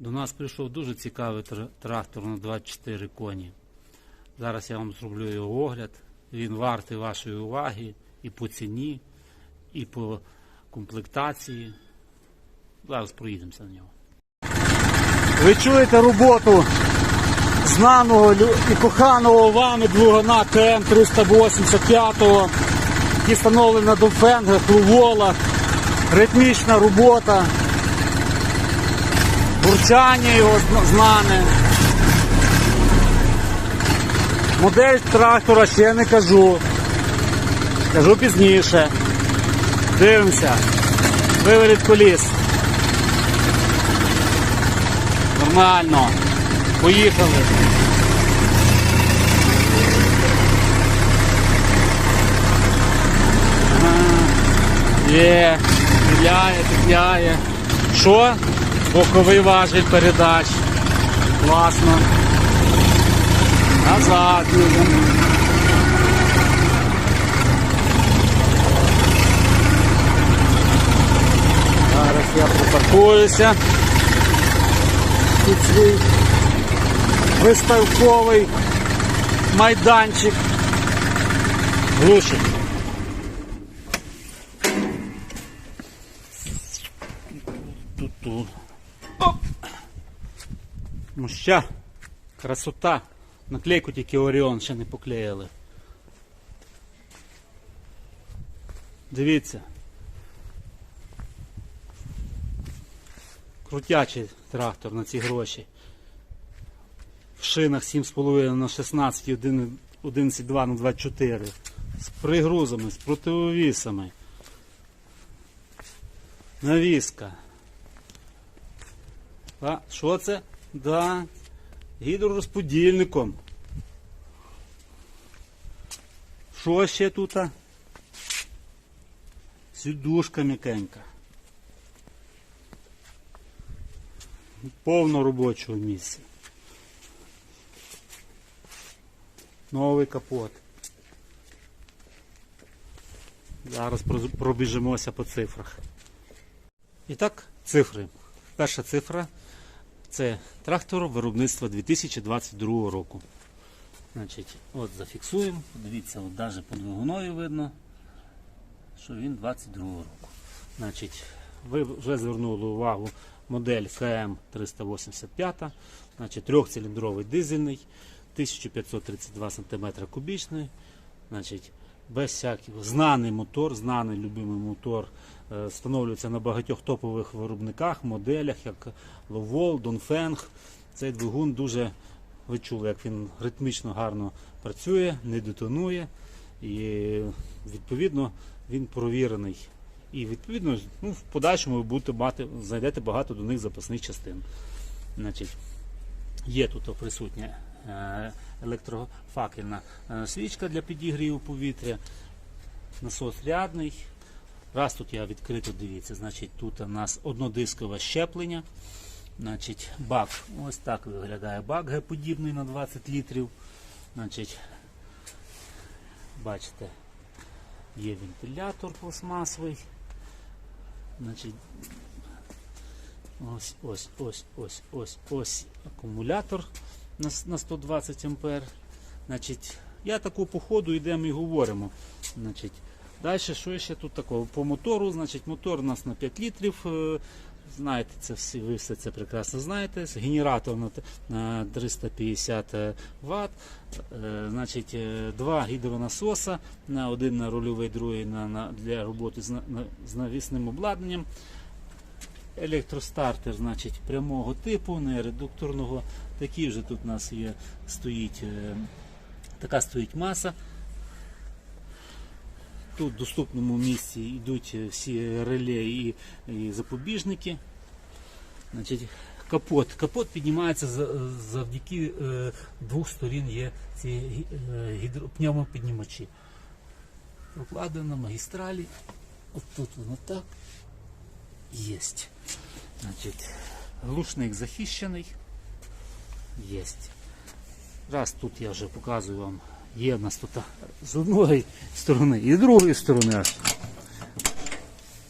До нас прийшов дуже цікавий трактор на 24 коні. Зараз я вам зроблю його огляд. Він вартий вашої уваги і по ціні, і по комплектації. Зараз проїдемося на нього. Ви чуєте роботу знаного і коханого вами двигуна КМ-385, який встановлений на Довфенгах, Луволах, ритмічна робота, бурчання його зна- знане. Модель трактора ще не кажу. Кажу пізніше. Дивимося. Виворіт коліс. Нормально. Поїхали. Є, петляє, петляє. Що? Боковий важіль передач. Класно. Назад їдемо. Зараз я припаркуюся під свій виставковий майданчик. Глушить. Муща. Красота. Наклейку тільки Оріон ще не поклеїли. Дивіться. Крутячий трактор на ці гроші. В шинах 7,5 на 16, 1 11,2 на 24. З пригрузами, з противовісами. Навіска. А, що це? Да. Гідророзподільником. Що ще тут? Сідушка м'якенька. Повно робочого місця. Новий капот. Зараз пробіжимося по цифрах. І так, цифри. Перша цифра це трактор виробництва 2022 року. Значить, от зафіксуємо. Подивіться, от навіть по двигунові видно, що він 22 року. Значить, ви вже звернули увагу модель КМ 385, значить, трьохциліндровий дизельний, 1532 см кубічний. Значить, без всяких знаний мотор, знаний любимий мотор е, встановлюється на багатьох топових виробниках, моделях, як Lovol, Dongfeng. Цей двигун дуже ви чули, як він ритмічно гарно працює, не детонує. І відповідно він провірений. І відповідно ну, в подальшому ви будете мати, знайдете багато до них запасних частин. Значить, Є тут присутня е, електрофакельна е, свічка для підігріву повітря, насос рядний. Раз тут я відкрито дивіться, значить тут у нас однодискове щеплення. Значить, бак, ось так виглядає бак Г-подібний на 20 літрів. Значить, бачите, є вентилятор пластмасовий. Значить, Ось, ось, ось, ось, ось, ось акумулятор на, на 120 ампер. Значить, я таку по ходу йдемо і говоримо. Значить, далі, що ще тут такого? По мотору, значить, мотор у нас на 5 літрів. е, Знаєте, це всі, ви все це прекрасно знаєте. Генератор на, на 350 Вт. Значить, е, два гідронасоса, на один на рульовий, другий на, на, для роботи з навісним обладнанням. Електростартер, значить, прямого типу, не редукторного. Такий вже тут у нас є, стоїть, е, така стоїть маса. Тут в доступному місці йдуть е, всі реле і, і запобіжники. Значить, капот. Капот піднімається завдяки е, двох сторін є ці е, гідро- на магістралі. От тут воно так. Єсть. Значить, глушник захищений. Єсть. Раз тут я вже показую вам, є в нас тут з одної сторони і з другої сторони аж.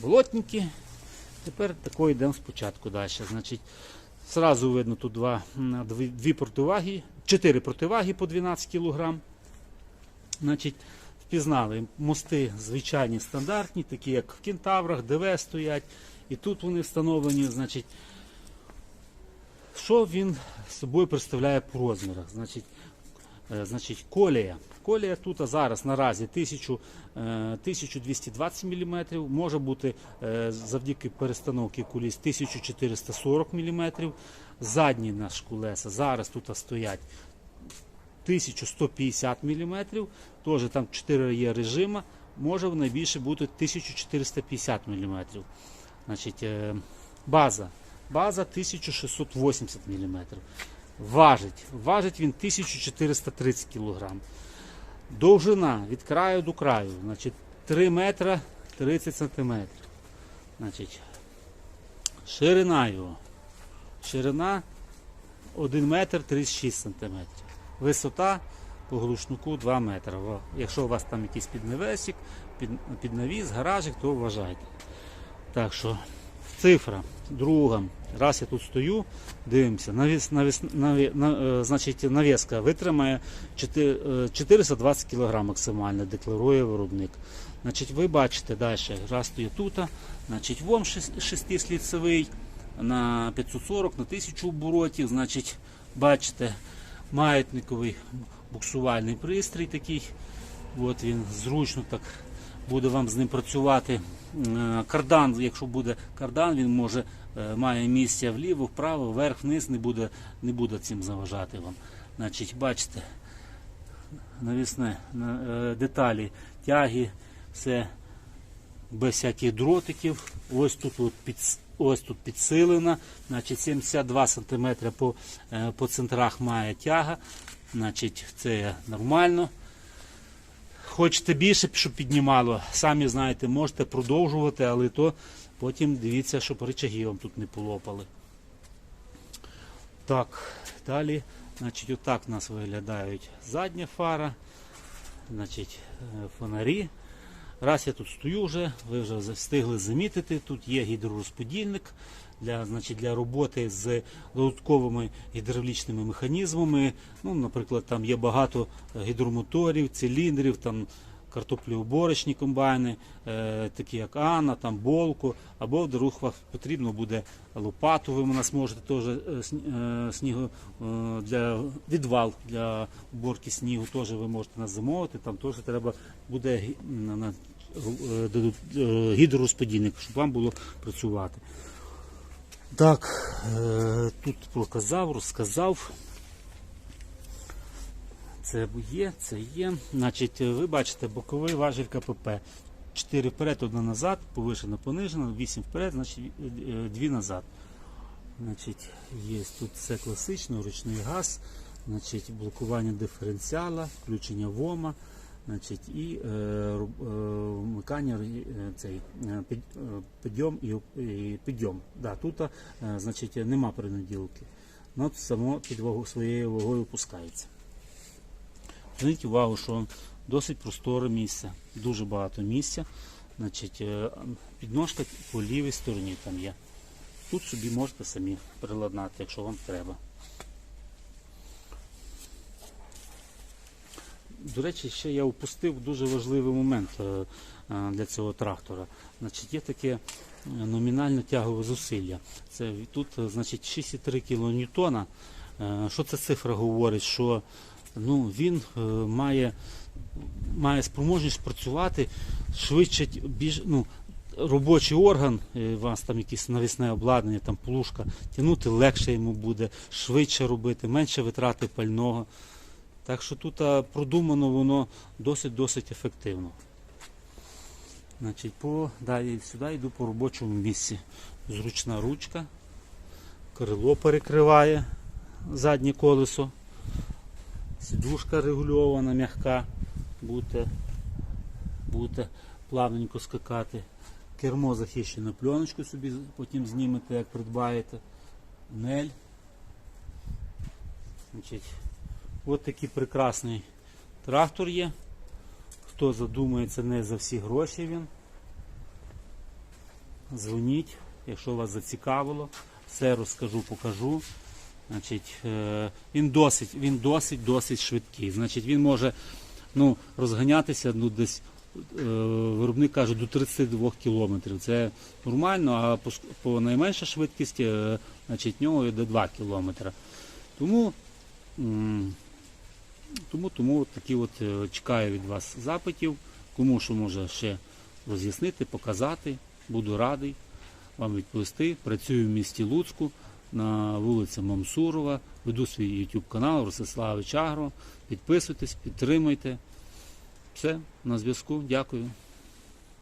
Болотники. Тепер такою йдемо спочатку далі. Значить, Зразу видно тут два, дві, дві противаги, чотири противаги по 12 кг. Значить, впізнали мости звичайні стандартні, такі як в кентаврах, ДВ стоять. І тут вони встановлені, значить, що він собою представляє по розмірах? Значить, е, значить колія. Колія тут а зараз наразі 1000, е, 1220 мм, може бути е, завдяки перестановці куліс 1440 мм. Задні наші колеса зараз тут стоять 1150 мм, теж там 4 є режима, може найбільше бути 1450 мм. Значить, е, база. База 1680 мм. Важить. Важить він 1430 кг. Довжина від краю до краю. Значить, 3 метра 30 сантиметрів. Значить, ширина його. Ширина 1 метр 36 сантиметрів. Висота по глушнику 2 метри. Якщо у вас там якийсь піднавесик, під, піднавіс, гаражик, то вважайте. Так що цифра друга. Раз я тут стою, дивимося, навіс, навіс, наві, на, е, значить, навіска витримає 4, е, 420 кг максимально, декларує виробник. Значить, ви бачите далі, раз стою тут, значить, вом 6 слідцевий на 540, на 1000 оборотів, значить, бачите, маятниковий буксувальний пристрій такий. От він зручно так буде вам з ним працювати. Е, Кардан, якщо буде кардан, він може е, має місце вліво, вправо, вверх, вниз, не буде, не буде цим заважати вам. Значить, бачите, навісне на- е, деталі, тяги, все без всяких дротиків. Ось тут от під, ось тут підсилена. Значить, 72 см по, по центрах має тяга. Значить, це нормально. Хочете більше, щоб піднімало, самі знаєте, можете продовжувати, але то потім дивіться, щоб рычаги вам тут не полопали. Так, далі, значить, отак у нас виглядають задня фара, значить, е, фонарі. Раз я тут стою вже, ви вже встигли замітити, тут є гідророзподільник для, значить, для роботи з додатковими гідравлічними механізмами. Ну, наприклад, там є багато гідромоторів, циліндрів, там картоплеуборочні комбайни, е, такі як Анна, там Болко, або вдруг вам потрібно буде лопату, ви у нас можете теж е, е, снігу е, для відвал для уборки снігу, теж ви можете нас замовити, там теж треба буде е, е, гідророзподільник, щоб вам було працювати. Так, е, тут показав, розказав. Це є, це є. Значить, е, ви бачите, боковий важіль КПП. 4 вперед, 1 назад, повишено, понижено, 8 вперед, значить 2 назад. Значить, є тут все класично, ручний газ, значить, блокування диференціала, включення ВОМа, значить, і е, е, вмикання е, цей, під- підйом і, підйом. Да, тут е, значить, нема перенаділки. Ну, само під своєю вагою опускається. Зверніть увагу, що досить просторе місце, дуже багато місця. Значить, підножка по лівій стороні там є. Тут собі можете самі приладнати, якщо вам треба. До речі, ще я упустив дуже важливий момент е, е, для цього трактора. Значить, є таке е, номінальне тягове зусилля. Це тут значить 6,3 кН. Що ця цифра говорить? Що ну, він має, має спроможність працювати швидше, більш, ну, робочий орган, у вас там якесь навісне обладнання, там плужка, тягнути легше йому буде, швидше робити, менше витрати пального. Так що тут продумано воно досить-досить ефективно. Значить, по, далі сюди йду по робочому місці. Зручна ручка, крило перекриває заднє колесо, сідушка регульована, м'яка, будете, будете плавненько скакати. Кермо захищено пленочку собі потім знімете, як придбаєте. Нель. Значить, Ось такий прекрасний трактор є. Хто задумається, не за всі гроші він. Дзвоніть, якщо вас зацікавило. все розкажу, покажу. Значить, е, він досить, він досить, досить швидкий. Значить, він може ну, розганятися ну, десь, е, виробник каже, до 32 кілометрів. Це нормально, а по, по найменша швидкість, е, значить, нього йде 2 кілометри. Тому, тому, тому такі от е, чекаю від вас запитів. Кому що може ще роз'яснити, показати. Буду радий вам відповісти. Працюю в місті Луцьку на вулиці Мамсурова. Веду свій YouTube канал Ростиславич Агро. Підписуйтесь, підтримуйте. Все, на зв'язку. Дякую.